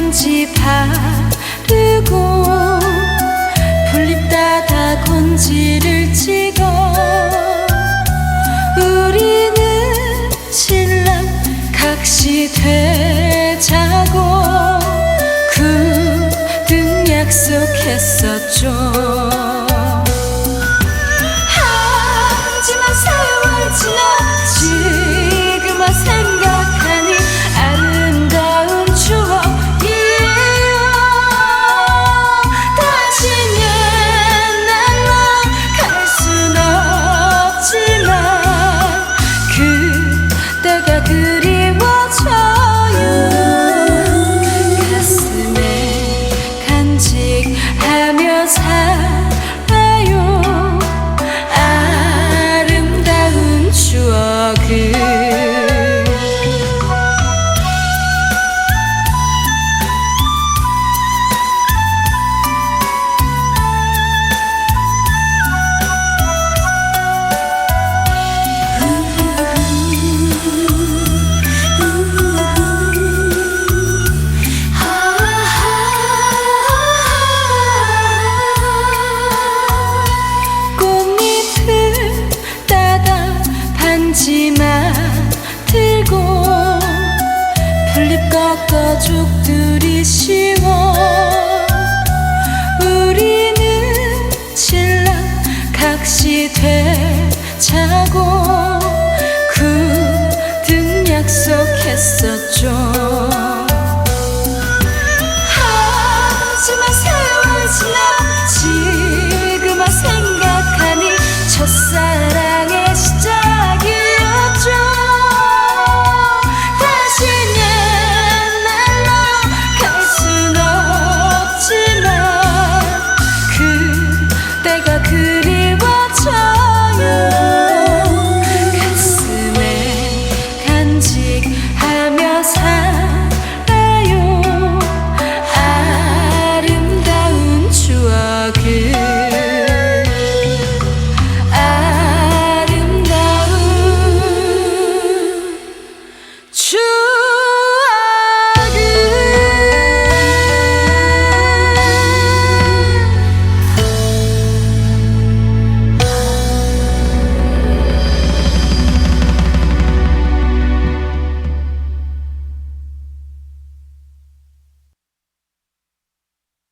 편지 바르고 풀잎 따다 건지를 찍어 우리는 신랑 각시 되자고 굳은 약속했었죠 가족들이 싫어.